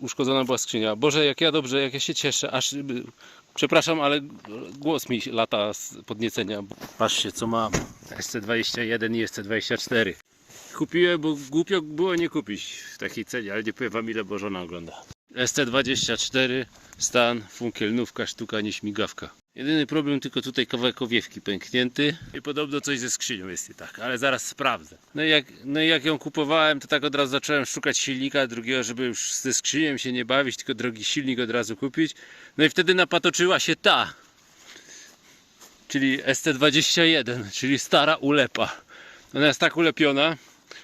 Uszkodzona była skrzynia. Boże, jak ja dobrze, jak ja się cieszę, aż... y, Przepraszam, ale głos mi lata z podniecenia. Patrzcie, co mam. SC21 i SC24. Kupiłem, bo głupio było nie kupić w takiej cenie, ale nie powiem wam ile, bo żona ogląda. SC24, stan, funkielnówka, sztuka, nieśmigawka. Jedyny problem tylko tutaj kawałek owiewki pęknięty i podobno coś ze skrzynią jest nie tak, ale zaraz sprawdzę. No i, jak, no i jak ją kupowałem, to tak od razu zacząłem szukać silnika drugiego, żeby już ze skrzynią się nie bawić, tylko drogi silnik od razu kupić. No i wtedy napatoczyła się ta, czyli ST21, czyli stara ulepa. Ona jest tak ulepiona,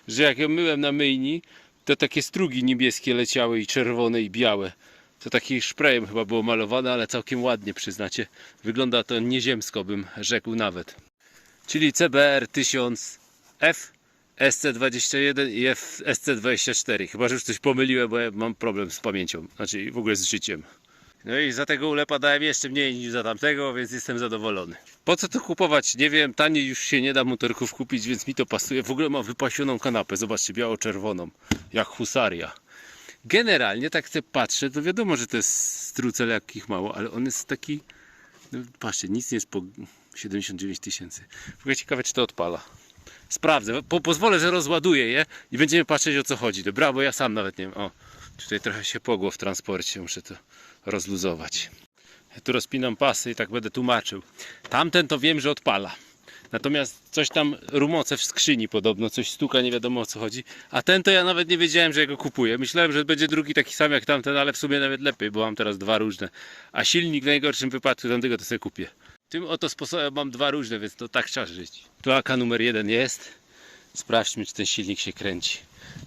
że jak ją myłem na myjni, to takie strugi niebieskie leciały i czerwone i białe. To takim szprejem chyba było malowane, ale całkiem ładnie przyznacie. Wygląda to nieziemsko bym rzekł nawet. Czyli CBR 1000F, SC21 i F, SC24. Chyba, że już coś pomyliłem, bo ja mam problem z pamięcią. Znaczy w ogóle z życiem. No i za tego ulepa dałem jeszcze mniej niż za tamtego, więc jestem zadowolony. Po co to kupować? Nie wiem, taniej już się nie da motorków kupić, więc mi to pasuje. W ogóle mam wypasioną kanapę, zobaczcie, biało-czerwoną, jak husaria. Generalnie tak chcę patrzę, to wiadomo, że to jest strucel jakich mało, ale on jest taki, no patrzcie, nic nie jest po 79 tysięcy. W ogóle ciekawe, czy to odpala. Sprawdzę, po, pozwolę, że rozładuję je i będziemy patrzeć o co chodzi. Dobra, bo ja sam nawet nie wiem. O, tutaj trochę się pogło w transporcie, muszę to rozluzować. Ja tu rozpinam pasy i tak będę tłumaczył. Tamten to wiem, że odpala. Natomiast coś tam rumoce w skrzyni podobno, coś stuka, nie wiadomo o co chodzi. A ten to ja nawet nie wiedziałem, że ja go kupuję. Myślałem, że będzie drugi taki sam jak tamten, ale w sumie nawet lepiej, bo mam teraz dwa różne. A silnik w najgorszym wypadku tamtego to sobie kupię. Tym oto sposobem mam dwa różne, więc to tak trzeba żyć. Kloaka numer jeden jest. Sprawdźmy, czy ten silnik się kręci.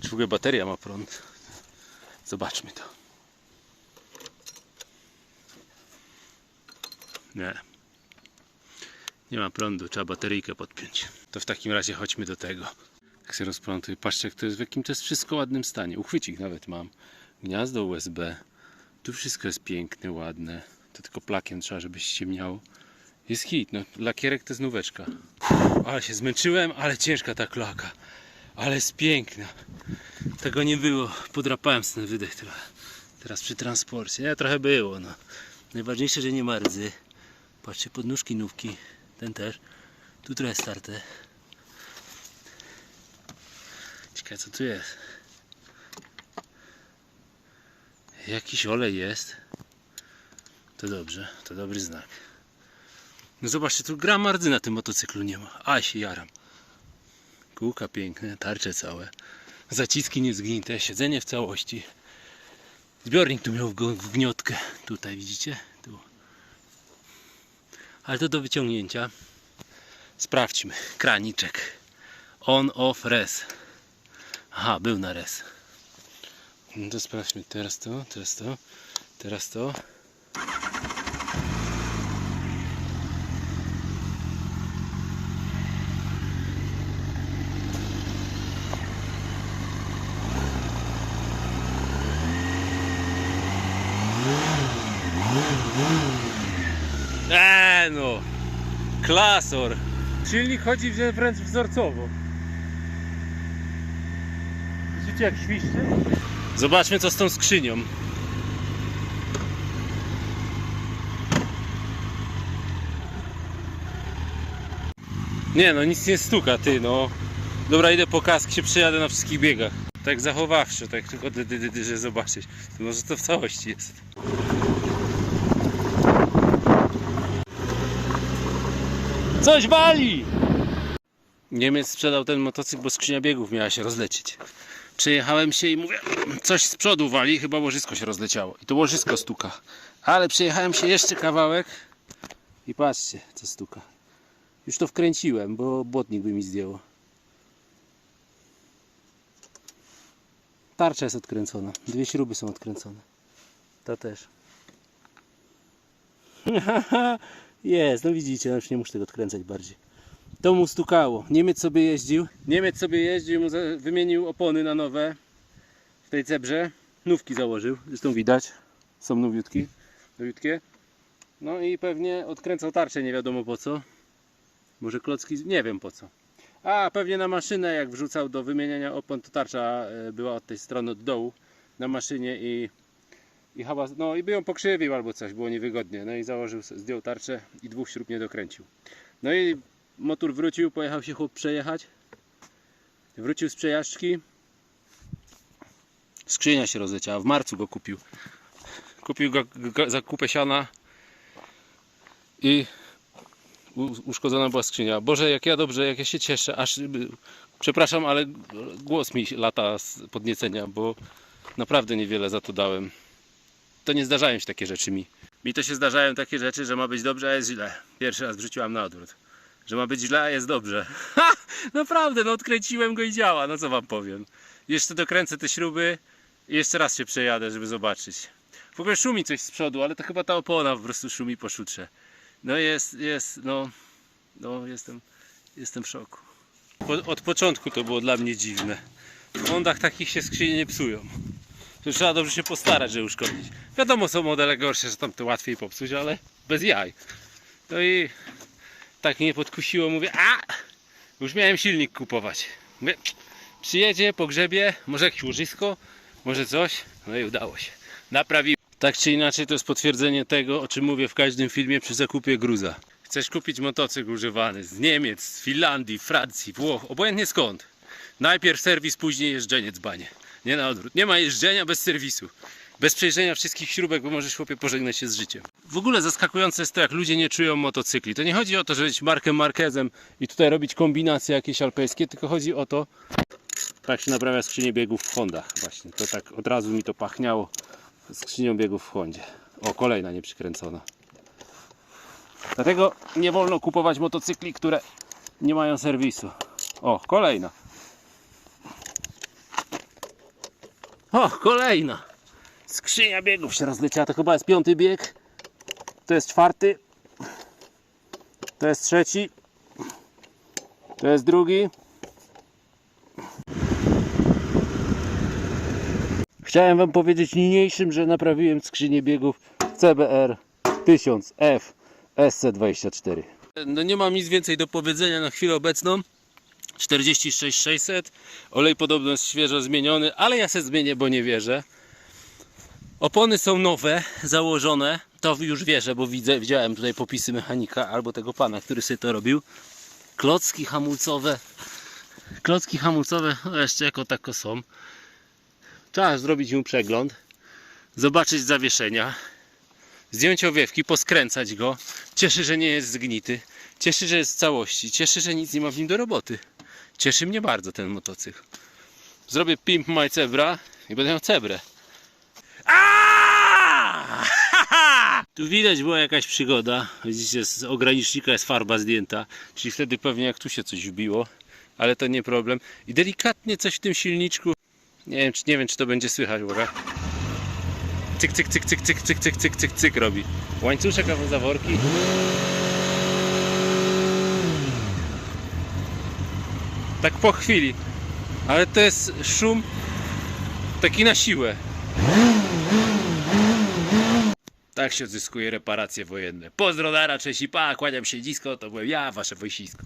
Czy w ogóle bateria ma prąd. Zobaczmy to. Nie. Nie ma prądu, trzeba bateryjkę podpiąć. To w takim razie chodźmy do tego. Jak się rozprątuj, patrzcie jak to jest, w jakim to jest wszystko ładnym stanie. Uchwycik nawet mam. Gniazdo USB. Tu wszystko jest piękne, ładne. To tylko plakiem trzeba, żeby się ściemniało. Jest hit, no lakierek to jest nóweczka. Ale się zmęczyłem, ale ciężka ta klaka. Ale jest piękna. Tego nie było. Podrapałem ten wydech trochę. Teraz przy transporcie. Nie, trochę było, no. Najważniejsze, że nie ma rdzy. Patrzcie, podnóżki nówki. Ten też. Tu trochę starte. Ciekawe co tu jest. Jakiś olej jest. To dobrze, to dobry znak. No zobaczcie, tu gram na tym motocyklu nie ma. A się jaram. Kółka piękne, tarcze całe. Zaciski niezgnite, siedzenie w całości. Zbiornik tu miał w gniotkę. Tutaj widzicie? Ale to do wyciągnięcia. Sprawdźmy. Kraniczek. On, off, res. Aha, był na res. No to sprawdźmy. Teraz to, teraz to, teraz to. Eee no! Klasor! Silnik chodzi wrę- wręcz wzorcowo. Widzicie jak świszczy? Zobaczmy co z tą skrzynią. Nie no, nic nie stuka, ty no. Dobra, idę po kask, się przejadę na wszystkich biegach. Tak zachowawczo, tak tylko dy, dy, dy, dy, że zobaczyć. Może to w całości jest. Coś wali! Niemiec sprzedał ten motocykl, bo skrzynia biegów miała się rozlecieć. Przejechałem się i mówię, coś z przodu wali, chyba łożysko się rozleciało. I to łożysko stuka. Ale przejechałem się jeszcze kawałek i patrzcie, co stuka. Już to wkręciłem, bo błotnik by mi zdjęło. Tarcza jest odkręcona. Dwie śruby są odkręcone. Ta też. Jest, no widzicie, ja już nie muszę tego odkręcać bardziej. To mu stukało. Niemiec sobie jeździł. Niemiec sobie jeździł, mu wymienił opony na nowe w tej cebrze. Nówki założył, zresztą widać. Są nowiutki, nowiutkie. No i pewnie odkręcał tarczę, nie wiadomo po co. Może klocki, nie wiem po co. A pewnie na maszynę jak wrzucał do wymieniania opon, to tarcza e, była od tej strony od dołu na maszynie i I chyba, no i by ją pokrzywił albo coś, było niewygodnie. No i założył, zdjął tarczę i dwóch śrub nie dokręcił. No i motor wrócił, pojechał się chłop przejechać. Wrócił z przejażdżki. Skrzynia się rozleciała, w marcu go kupił. Kupił go, go za kupę siana i uszkodzona była skrzynia. Boże, jak ja dobrze, jak ja się cieszę, aż y, przepraszam, ale głos mi lata z podniecenia, bo naprawdę niewiele za to dałem. To nie zdarzają się takie rzeczy mi. Mi to się zdarzają takie rzeczy, że ma być dobrze, a jest źle. Pierwszy raz wrzuciłam na odwrót. Że ma być źle, a jest dobrze. Ha! Naprawdę, no odkręciłem go i działa, no co wam powiem. Jeszcze dokręcę te śruby i jeszcze raz się przejadę, żeby zobaczyć. W ogóle szumi coś z przodu, ale to chyba ta opona po prostu szumi po szutrze. No jest, jest, no, no jestem, jestem w szoku. Po, od początku to było dla mnie dziwne. W Hondach takich się skrzynie nie psują. Trzeba dobrze się postarać, żeby uszkodzić. Wiadomo, są modele gorsze, że tam to łatwiej popsuć, ale bez jaj. No i tak mnie podkusiło, mówię, a! Już miałem silnik kupować. Mówię, przyjedzie, pogrzebie, może jakieś łożysko, może coś. No i udało się. Naprawiłem. Tak czy inaczej, to jest potwierdzenie tego, o czym mówię w każdym filmie przy zakupie gruza. Chcesz kupić motocykl używany z Niemiec, z Finlandii, Francji, Włoch, obojętnie skąd. Najpierw serwis, później jeżdżenie dzbanie. Nie na odwrót. Nie ma jeżdżenia bez serwisu. Bez przejrzenia wszystkich śrubek, bo możesz chłopie pożegnać się z życiem. W ogóle zaskakujące jest to, jak ludzie nie czują motocykli. To nie chodzi o to, żeby być Markiem Marquezem i tutaj robić kombinacje jakieś alpejskie, tylko chodzi o to, tak się naprawia skrzynię biegów w Hondach. Właśnie, to tak od razu mi to pachniało skrzynią biegów w Hondzie. O, kolejna nieprzykręcona. Dlatego nie wolno kupować motocykli, które nie mają serwisu. O, kolejna. O, kolejna. Skrzynia biegów się rozleciała. To chyba jest piąty bieg. To jest czwarty. To jest trzeci. To jest drugi. Chciałem Wam powiedzieć niniejszym, że naprawiłem skrzynię biegów CBR 1000F SC24. No nie mam nic więcej do powiedzenia na chwilę obecną. 46600. Olej podobno jest świeżo zmieniony, ale ja se zmienię, bo nie wierzę. Opony są nowe, założone. To już wierzę, bo widzę, widziałem tutaj popisy mechanika albo tego pana, który sobie to robił. Klocki hamulcowe. Klocki hamulcowe no jeszcze jako tako są. Trzeba zrobić mu przegląd, zobaczyć zawieszenia, zdjąć owiewki, poskręcać go. Cieszy, że nie jest zgnity. Cieszy, że jest w całości. Cieszy, że nic nie ma w nim do roboty. Cieszy mnie bardzo ten motocykl. Zrobię Pimp My Zebra i będę miał cebrę. Tu widać była jakaś przygoda. Widzicie, z ogranicznika jest farba zdjęta, czyli wtedy pewnie jak tu się coś wbiło, ale to nie problem. I delikatnie coś w tym silniczku. Nie wiem, czy, nie wiem, czy to będzie słychać, uwaga. Cyk, cyk, cyk, cyk, cyk, cyk, cyk, cyk, cyk, cyk robi. Łańcuszek albo zaworki. Tak po chwili. Ale to jest szum taki na siłę. Tak się odzyskuje reparacje wojenne. Pozdro, Dara, cześć i pa, kłaniam się nisko, to byłem ja, wasze wojsisko.